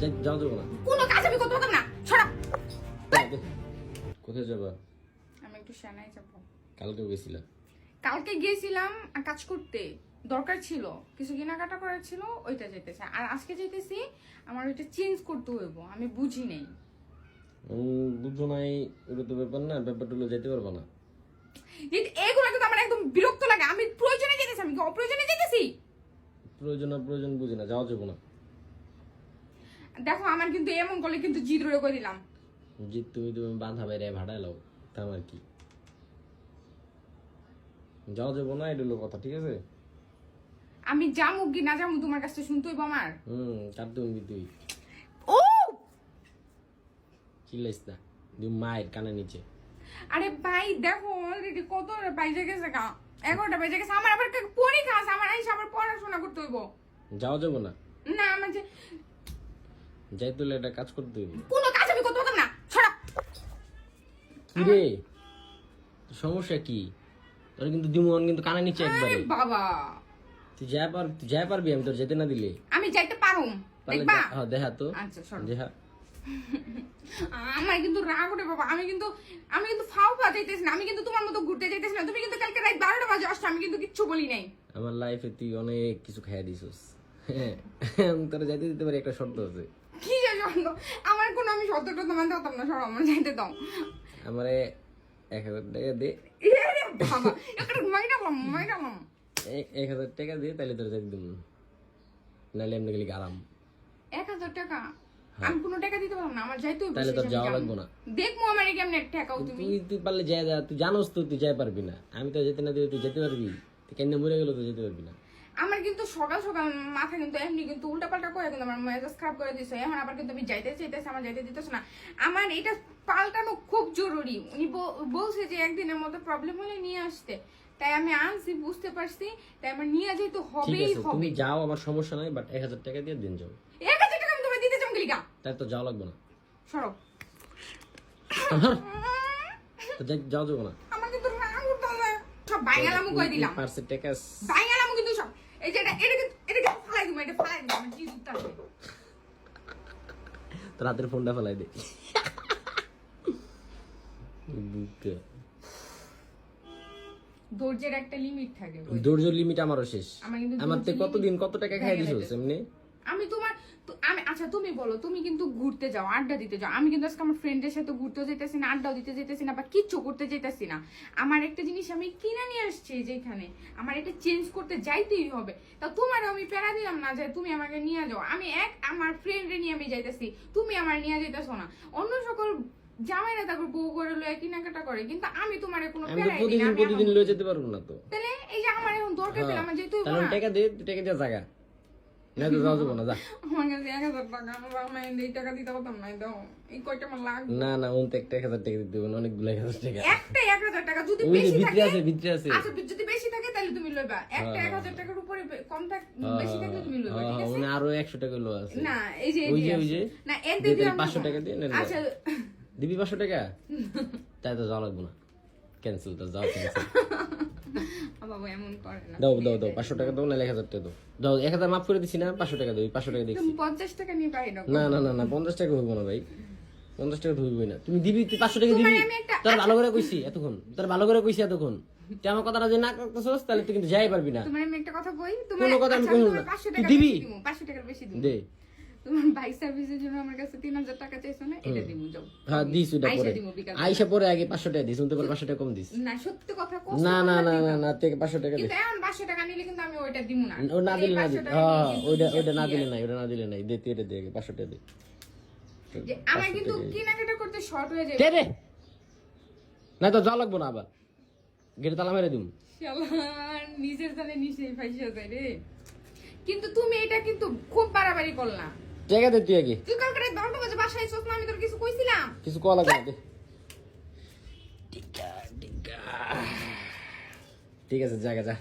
যাই- যাও যাব না কোনো কাজ আমি করতে পারতাম না। ছড়া কোথায় যাবা? আমি একটু যাব। কালকেও গেছিলাম কালকে গিয়েছিলাম কাজ করতে। দরকার ছিল। কিছু কেনাকাটা করার ছিল ওইটা যেতেছে। আর আজকে যেতেছি আমার ওইটা চেঞ্জ করতে হইব। আমি বুঝি নেই। বুঝো নাই তো ব্যাপার না। ব্যাপারটা হলো যেতে পারবা না। কিন্তু এগুলো তো আমার একদম বিরক্ত লাগে। আমি প্রয়োজনে যেতেছি আমি কি অপ্রয়োজনে যেতেছি? প্রয়োজন প্রয়োজন বুঝি না। যাওয়া যাব না। দেখো আমার কিন্তু এমন করলে কিন্তু জিদ রয়ে করে দিলাম। যে তুমি তুমি বাধা বাইরে ভাড়ায় লাও আমার কি? যাওয়া যাব না এটা কথা ঠিক আছে? আমি যামু কি না যামু তোমার কাছে শুনতে হইব আমার? হুম কার তুমি তুই? ও! চিল্লাইস না তুই মায়ের কানে নিচে। আরে ভাই দেখো অলরেডি কত বাইজে গেছে গা। এগারোটা বেজে গেছে আমার আবার পরীক্ষা আছে আমার এসে আবার পড়াশোনা করতে হইব। যাওয়া যাব না না আমার যে যাই তুলে একটা কাজ করতে হইব কোনো কাজ আমি করতে পারতাম না। ছড়া। কি রে? সমস্যা কি? তোর কিন্তু দিমন কিন্তু কানে নিচে একবারে। বাবা। তুই যা পার তুই যা পারবি আমি তোর যেতে না দিলে। আমি যাইতে পারুম। দেখবা? হ্যাঁ, দেখা তো। আচ্ছা সর। দেখা। আমার কিন্তু রাগ ওঠে বাবা। আমি কিন্তু আমি কিন্তু ফাও পা যাইতেছি না। আমি কিন্তু তোমার মতো ঘুরতে যাইতেছি না। তুমি কিন্তু কালকে রাত বারোটা বাজে আসছো। আমি কিন্তু কিচ্ছু বলি নাই। আমার লাইফে তুই অনেক কিছু খাইয়া দিছিস। হ্যাঁ তোরা যাইতে দিতে পারি একটা শর্ত আছে। আমার কোনো আমি সত্যটা তো মানতে পারতাম না সর আমার যাইতে দাও। আমারে এক হাজার টাকা দে। বাবা একটা মাইরালাম মাইরালাম এক- হাজার টাকা দে তাহলে তোর নাহলে এমনি গেলি আরাম এক হাজার টাকা? আমি কোনো টাকা দিতে পারব না আমার যাইতে তাহলে তোর যাওয়া লাগবো না। দেখব আমার কেমনে টাকাও তুমি। তুই তুই পারলে যাই যা তুই জানোস তো তুই যাই পারবি না। আমি তো যেতে না দিলে তুই যেতে পারবি। তুই কেন মরে গেলে তো যেতে পারবি না। আমার কিন্তু সকাল সকাল মাথা কিন্তু এমনি কিন্তু উল্টা পাল্টা করে কিন্তু আমার মেজাজ খারাপ করে দিছে। এখন আবার কিন্তু আমি যাইতে চাইতেছি আমার যাইতে দিতেছে না। আমার এটা পাল্টানো খুব জরুরি। উনি বলছে যে একদিনের মধ্যে প্রবলেম হলে নিয়ে আসতে। তাই আমি আনছি বুঝতে পারছি। তাই আমার নিয়ে যেতে হবেই হবে। তুমি যাও আমার সমস্যা নাই বাট এক হাজার টাকা দিয়ে দিন যাও। এক হাজার টাকা আমি তোমার দিতে চাম গেলিকা তাই তো যাওয়া লাগবে না। সরব তো যাও যাব না। আমার কিন্তু রাগ উঠতেছে সব বাইগালামু কই দিলাম। পার্সের টাকা বাইগালামু কিন্তু সব এই যে এটা এটা কিন্তু এটা কিন্তু ফালাই দিবো এটা ফালাই তো রাতের ফোনটা ফেলাই দে। ধৈর্যের একটা লিমিট থাকে ধৈর্য লিমিট আমারও শেষ আমার ধৈর্য কতদিন কত টাকা খাই দিছিস। এমনি আমি তোমার আচ্ছা তুমি বলো তুমি কিন্তু ঘুরতে যাও আড্ডা দিতে যাও। আমি কিন্তু আজকে আমার ফ্রেন্ডের সাথে ঘুরতে যেতেছি না আড্ডাও দিতে যেতেছি না বা কিচ্ছু করতে যেতেছি না। আমার একটা জিনিস আমি কিনে নিয়ে আসছি যেখানে আমার এটা চেঞ্জ করতে যাইতেই হবে। তা তোমার আমি প্যারা দিলাম না যে তুমি আমাকে নিয়ে যাও। আমি এক আমার ফ্রেন্ডে নিয়ে আমি যাইতেছি তুমি আমার নিয়ে যাইতেছো না। অন্য সকল জামাইরা তারপর বউ করে লয়ে কেনাকাটা করে কিন্তু আমি তোমার কোনো তো দিই না, প্রতিদিন আমি প্রতিদিন আমার- লয়ে যেতে পারব না তো। তাহলে এই যে আমার এখন দরকার পেলে আমার যেহেতু টাকা দে টাকা দিয়ে জায়গা। না তো যাও যাব না যা। আমার কাছে এক হাজার টাকা আমার বাবা মায়ের এই টাকা দিতে পারতাম না দাও। এই কয়টা আমার লাগবে? না না ওন তো একটা এক হাজার টাকা দিতে হবে না অনেকগুলো এক হাজার টাকা। একটা এক হাজার টাকা যদি বেশি ভিতরে আছে ভিতরে আছে। আচ্ছা যদি বেশি থাকে তাহলে তুমি লইবা। একটা এক হাজার টাকার উপরে কম থাক বেশি থাকলে তুমি লইবা ঠিক হ্যাঁ, আছে? মানে আরও একশো টাকা লো আছে। না এই যে ওই যে, ওই যে। না দিদি তাহলে 500 টাকা দিয়ে নে না। আচ্ছা। দিবি পাঁচশো টাকা? তাই তো যাওয়া লাগবো না। ক্যান্সেল তো যাও ক্যান্সেল বাবা এমন করে না। দাও দাও দাও পাঁচশো টাকা দাও না এক হাজার টাকা দাও। দাও এক হাজার মাফ করে দিছি না পাঁচশো টাকা দাও পাঁচশো টাকা দেখছি। টাকা নিয়ে না না না না না পঞ্চাশ টাকা হইব না ভাই। পঞ্চাশ টাকা হইবই না। তুমি দিবি তুই পাঁচশো টাকা দিবি। তোর ভালো করে কইছি এতক্ষণ তোর ভালো করে কইছি এতক্ষণ। তুই আমার কথাটা যে না করতেছস তাহলে তুই কিন্তু যাই পারবি না। তোমার আমি একটা কথা কই তোমার কোনো কথা আমি আচ্ছা, না। তুই টাকার বেশি দিবো। দে। তোমার বাইক সার্ভিসের জন্য আমার কাছে তিন হাজার টাকা চাইছো না এটা দিব যাও। হ্যাঁ দিস ওটা পরে। আইসা পরে আগে পাঁচশো টাকা দিস পাঁচশো টাকা কম দিস না সত্যি কথা না না না না না থেকে পাঁচশো টাকা দিস কিন্তু এখন পাঁচশো টাকা নিলে কিন্তু আমি ওইটা দিব না। ও না দিলে না দিলে হ্যাঁ ওইটা ওইটা না দিলে নাই ওটা না দিলে নাই। দে তুই এটা দে পাঁচশো টাকা দে। আমার কিন্তু কেনাকাটা করতে শর্ট হয়ে যাবে দে দে। না তো লাগবো না আবার। গেটে তালা মেরে দিম। নিজের জানে নিজেই ফাইসা যায় রে। কিন্তু তুমি এটা কিন্তু খুব বাড়াবাড়ি করলা। টাকা দে তুই আগে। তুই কালকে রাত বারোটা বাজে বাসায় এসোস না আমি তোর কিছু কইছিলাম? কিছু কল লাগবে না ঠিক আছে জায়গা যা।